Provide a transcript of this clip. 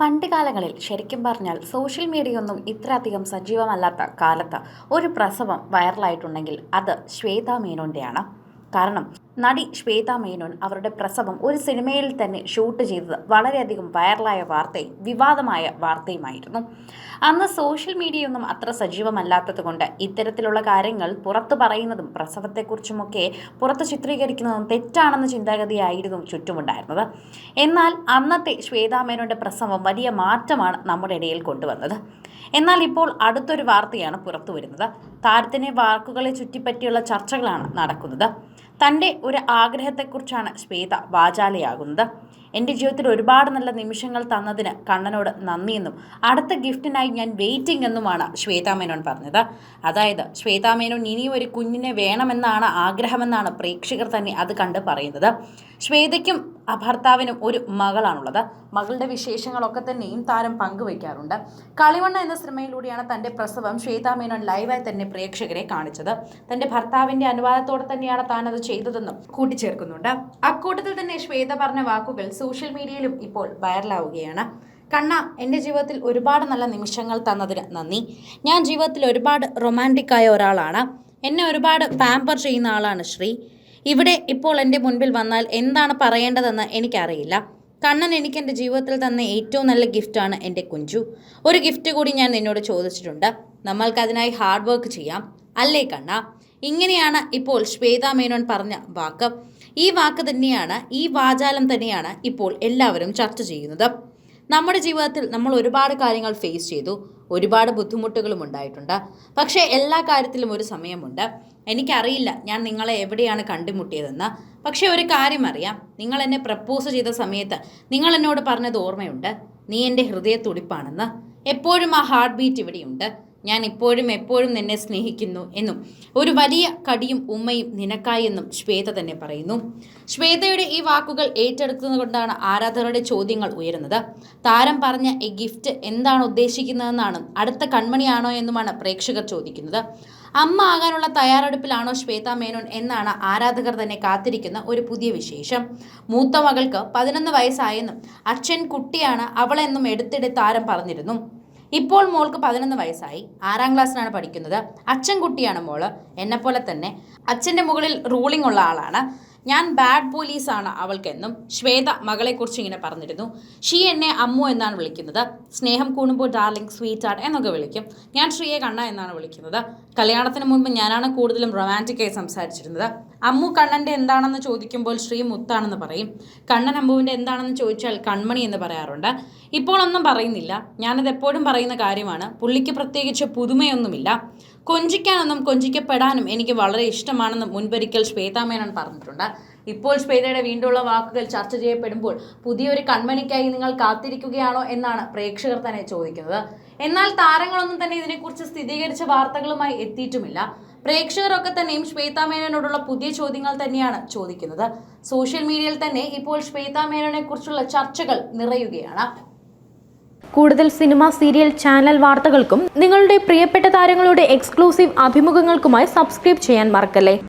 പണ്ട് കാലങ്ങളിൽ ശരിക്കും പറഞ്ഞാൽ സോഷ്യൽ മീഡിയ ഒന്നും ഇത്ര അധികം സജീവമല്ലാത്ത കാലത്ത് ഒരു പ്രസവം വൈറലായിട്ടുണ്ടെങ്കിൽ അത് ശ്വേതാ മേനോന്റെയാണ് കാരണം നടി ശ്വേത മേനോൻ അവരുടെ പ്രസവം ഒരു സിനിമയിൽ തന്നെ ഷൂട്ട് ചെയ്തത് വളരെയധികം വൈറലായ വാർത്തയും വിവാദമായ വാർത്തയുമായിരുന്നു. അന്ന് സോഷ്യൽ മീഡിയ ഒന്നും അത്ര സജീവമല്ലാത്തത് കൊണ്ട് ഇത്തരത്തിലുള്ള കാര്യങ്ങൾ പുറത്തു പറയുന്നതും പ്രസവത്തെക്കുറിച്ചുമൊക്കെ പുറത്ത് ചിത്രീകരിക്കുന്നതും തെറ്റാണെന്ന ചിന്താഗതിയായിരുന്നു ചുറ്റുമുണ്ടായിരുന്നത്. എന്നാൽ അന്നത്തെ ശ്വേതാ മേനോന്റെ പ്രസവം വലിയ മാറ്റമാണ് നമ്മുടെ ഇടയിൽ കൊണ്ടുവന്നത്. എന്നാൽ ഇപ്പോൾ അടുത്തൊരു വാർത്തയാണ് പുറത്തു വരുന്നത് താരത്തിനെ വാക്കുകളെ ചുറ്റിപ്പറ്റിയുള്ള ചർച്ചകളാണ് നടക്കുന്നത്. തന്റെ ഒരു ആഗ്രഹത്തെക്കുറിച്ചാണ് ശ്വേത വാചാലയാകുന്നത്. എന്റെ ജീവിതത്തിൽ ഒരുപാട് നല്ല നിമിഷങ്ങൾ തന്നതിന് കണ്ണനോട് നന്ദിയെന്നും അടുത്ത ഗിഫ്റ്റിനായി ഞാൻ വെയിറ്റിംഗ് എന്നുമാണ് ശ്വേതാ മേനോൻ പറഞ്ഞത്. അതായത് ശ്വേതാ മേനോൻ ഇനിയും ഒരു കുഞ്ഞിനെ വേണമെന്നാണ് ആഗ്രഹമെന്നാണ് പ്രേക്ഷകർ തന്നെ അത് കണ്ട് പറയുന്നത്. ശ്വേതയ്ക്കും ഭർത്താവിനും ഒരു മകളാണുള്ളത്. മകളുടെ വിശേഷങ്ങളൊക്കെ തന്നെയും താരം പങ്കുവയ്ക്കാറുണ്ട്. കളിവണ്ണ എന്ന സിനിമയിലൂടെയാണ് തന്റെ പ്രസവം ശ്വേതാ മേനോൻ ലൈവായി തന്നെ പ്രേക്ഷകരെ കാണിച്ചത്. തന്റെ ഭർത്താവിന്റെ അനുവാദത്തോടെ തന്നെയാണ് താൻ അത് ചെയ്തതെന്നും കൂട്ടിച്ചേർക്കുന്നുണ്ട്. അക്കൂട്ടത്തിൽ തന്നെ ശ്വേത പറഞ്ഞ വാക്കുകൾ സോഷ്യൽ മീഡിയയിലും ഇപ്പോൾ വൈറലാവുകയാണ്. കണ്ണ എന്റെ ജീവിതത്തിൽ ഒരുപാട് നല്ല നിമിഷങ്ങൾ തന്നതിന് നന്ദി. ഞാൻ ജീവിതത്തിൽ ഒരുപാട് റൊമാന്റിക് ആയ ഒരാളാണ്. എന്നെ ഒരുപാട് പാമ്പർ ചെയ്യുന്ന ആളാണ് ശ്രീ. ഇവിടെ ഇപ്പോൾ എന്റെ മുൻപിൽ വന്നാൽ എന്താണ് പറയേണ്ടതെന്ന് എനിക്കറിയില്ല. കണ്ണൻ എനിക്ക് എന്റെ ജീവിതത്തിൽ തന്ന ഏറ്റവും നല്ല ഗിഫ്റ്റാണ് എന്റെ കുഞ്ചു. ഒരു ഗിഫ്റ്റ് കൂടി ഞാൻ നിന്നോട് ചോദിച്ചിട്ടുണ്ട്. നമ്മൾക്കതിനായി ഹാർഡ് വർക്ക് ചെയ്യാം. അല്ലേ കണ്ണ? ഇങ്ങനെയാണ് ഇപ്പോൾ ശ്വേത മേനോൻ പറഞ്ഞ വാക്ക്. ഈ വാക്ക് തന്നെയാണ് ഈ വാചാലം തന്നെയാണ് ഇപ്പോൾ എല്ലാവരും ചർച്ച ചെയ്യുന്നത്. നമ്മുടെ ജീവിതത്തിൽ നമ്മൾ ഒരുപാട് കാര്യങ്ങൾ ഫേസ് ചെയ്തു ഒരുപാട് ബുദ്ധിമുട്ടുകളും ഉണ്ടായിട്ടുണ്ട്. പക്ഷേ എല്ലാ കാര്യത്തിലും ഒരു സമയമുണ്ട്. എനിക്കറിയില്ല ഞാൻ നിങ്ങളെ എവിടെയാണ് കണ്ടുമുട്ടിയതെന്ന്. പക്ഷേ ഒരു കാര്യം അറിയാം നിങ്ങൾ എന്നെ പ്രപ്പോസ് ചെയ്ത സമയത്ത് നിങ്ങൾ എന്നോട് പറഞ്ഞത് ഓർമ്മയുണ്ട്? നീ എന്റെ ഹൃദയത്തുടിപ്പാണെന്ന്. എപ്പോഴും ആ ഹാർട്ട് ബീറ്റ് ഇവിടെയുണ്ട്. ഞാൻ ഇപ്പോഴും എപ്പോഴും നിന്നെ സ്നേഹിക്കുന്നു എന്നും ഒരു വലിയ കടിയും ഉമ്മയും നിനക്കായി എന്നും ശ്വേത തന്നെ പറയുന്നു. ശ്വേതയുടെ ഈ വാക്കുകൾ ഏറ്റെടുക്കുന്നതുകൊണ്ടാണ് ആരാധകരുടെ ചോദ്യങ്ങൾ ഉയരുന്നത്. താരം പറഞ്ഞ ഈ ഗിഫ്റ്റ് എന്താണ് ഉദ്ദേശിക്കുന്നതെന്നാണ് അടുത്ത കൺമണിയാണോ എന്നുമാണ് പ്രേക്ഷകർ ചോദിക്കുന്നത്. അമ്മ ആകാനുള്ള തയ്യാറെടുപ്പിലാണോ ശ്വേത മേനോൻ എന്നാണ് ആരാധകർ തന്നെ കാത്തിരിക്കുന്ന ഒരു പുതിയ വിശേഷം. മൂത്ത മകൾക്ക് പതിനൊന്ന് വയസ്സായെന്നും അച്ഛൻ കുട്ടിയാണ് അവളെന്നും എടുത്തിടെ താരം പറഞ്ഞിരുന്നു. ഇപ്പോൾ മോൾക്ക് പതിനൊന്ന് വയസ്സായി. ആറാം ക്ലാസ്സിലാണ് പഠിക്കുന്നത്. അച്ഛൻ കുട്ടിയാണ് മോൾ. എന്നെപ്പോലെ തന്നെ അച്ഛന്റെ മുകളിൽ റൂളിംഗ് ഉള്ള ആളാണ്. ഞാൻ ബാഡ് പോലീസാണ് അവൾക്കെന്നും ശ്വേത മകളെക്കുറിച്ച് ഇങ്ങനെ പറഞ്ഞിരുന്നു. ഷീ എന്നെ അമ്മു എന്നാണ് വിളിക്കുന്നത്. സ്നേഹം കൂടുമ്പോൾ ഡാർലിംഗ് സ്വീറ്റ് ആർട്ട് എന്നൊക്കെ വിളിക്കും. ഞാൻ ശ്രീയെ കണ്ണ എന്നാണ് വിളിക്കുന്നത്. കല്യാണത്തിന് മുൻപ് ഞാനാണ് കൂടുതലും റൊമാന്റിക്കായി സംസാരിച്ചിരുന്നത്. അമ്മു കണ്ണന്റെ എന്താണെന്ന് ചോദിക്കുമ്പോൾ ശ്രീ മുത്താണെന്ന് പറയും. കണ്ണൻ അമ്മുവിന്റെ എന്താണെന്ന് ചോദിച്ചാൽ കൺമണി എന്ന് പറയാറുണ്ട്. ഇപ്പോൾ ഒന്നും പറയുന്നില്ല. ഞാനത് എപ്പോഴും പറയുന്ന കാര്യമാണ്. പുള്ളിക്ക് പ്രത്യേകിച്ച് പുതുമയൊന്നുമില്ല. കൊഞ്ചിക്കാനൊന്നും കൊഞ്ചിക്കപ്പെടാനും എനിക്ക് വളരെ ഇഷ്ടമാണെന്ന് മുൻപൊരിക്കൽ ശ്വേതാമേനൻ പറഞ്ഞിട്ടുണ്ട്. ഇപ്പോൾ ശ്വേതയുടെ വീണ്ടുള്ള വാക്കുകൾ ചർച്ച ചെയ്യപ്പെടുമ്പോൾ പുതിയൊരു കൺമണിക്കായി നിങ്ങൾ കാത്തിരിക്കുകയാണോ എന്നാണ് പ്രേക്ഷകർ തന്നെ ചോദിക്കുന്നത്. എന്നാൽ താരങ്ങളൊന്നും തന്നെ ഇതിനെക്കുറിച്ച് സ്ഥിരീകരിച്ച വാർത്തകളുമായി എത്തിയിട്ടുമില്ല. പ്രേക്ഷകരൊക്കെ തന്നെയും ശ്വേതാ മേനോനോടുള്ള പുതിയ ചോദ്യങ്ങൾ തന്നെയാണ് ചോദിക്കുന്നത്. സോഷ്യൽ മീഡിയയിൽ തന്നെ ഇപ്പോൾ ശ്വേതാ മേനോനെ കുറിച്ചുള്ള ചർച്ചകൾ നിറയുകയാണ്. കൂടുതൽ സിനിമ സീരിയൽ ചാനൽ വാർത്തകൾക്കും നിങ്ങളുടെ പ്രിയപ്പെട്ട താരങ്ങളുടെ എക്സ്ക്ലൂസീവ് അഭിമുഖങ്ങൾക്കുമായി സബ്സ്ക്രൈബ് ചെയ്യാൻ മറക്കല്ലേ?